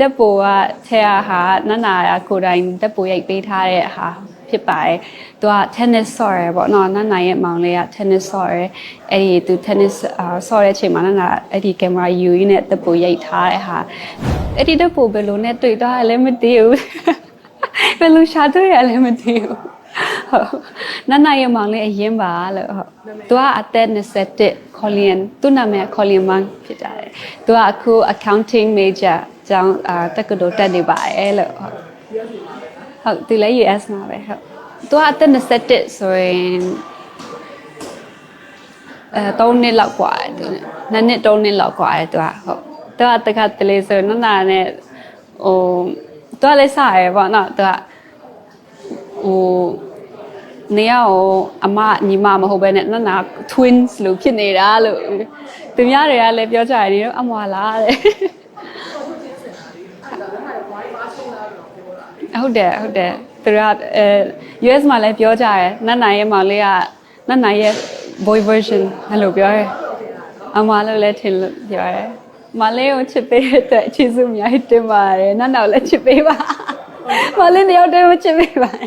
တက်ပိုကထဲရဟာနန္နာရကိုယ်တိုင်တက်ပိုရိုက်ပေးထားတဲ့ဟာဖြစ်ပါတယ်။သူက tennis ဆော့ရယ်ပေါ့နော်နန္နာရဲ့မောင်လေးက tennis ဆော့ရယ်အဲ့ဒီသူ tennis အာဆော့တဲ့အချိန်မှာနန္နာအဲ့ဒီကင်မရာယူရင်းနဲ့တက်ပိုရိုက်ထားတဲ့ဟာအဲ့ဒီတက်ပိုဘယ်လိုနဲ့တွေ့သွားရလဲမသိဘူး။ဘယ်လိုရှာတွေ့ရလဲမသိဘူး။ဟုတ်နန္နာရဲ့မောင်လေးအရင်ပါလို့ဟုတ်သူကအသက်21 Colin သူ့နာမည်က Colin Mang ဖြစ်ကြတယ်သူကအခု accounting major ကျောင်းအာတက္ကသိုလ်တက်နေပါတယ်လို့ဟုတ်ဟုတ်သူလည်း US မှာပဲဟုတ်သူကအသက်21ဆိုရင်အဲ3နှစ်လောက်กว่าတယ်သူနှစ်နှစ်3နှစ်လောက်กว่าတယ်သူကဟုတ်သူကတခါတလေဆိုနန္နာနဲ့ဟိုသူကလည်းစရယ်ပေါ့နော်သူကဟို နေရအောင်အမညီမမဟုတ်ဘဲနဲ့နန္နာ twins လို့ဖြစ်နေတာလို့သူများတွေကလည်းပြောကြတယ်ဒီတော့အမွာလားတဲ့ ဟုတ်တယ်ဟုတ်တယ်သူကအဲ US မှာလည်းပြောကြတယ်နန္နာရဲ့မောင်လေးကနန္နာရဲ့ boy version အဲ့လိုပြောတယ်အမလို့လည်းထင်လို့ပြောတယ်မလေးကိုချစ်ပေးတဲ့အတွက်အချစ်စုအများကြီးတင်ပါတယ်နန္နာကိုလည်းချစ်ပေးပါမလေးတယောက်တည်းမချစ်ပေးပါနဲ့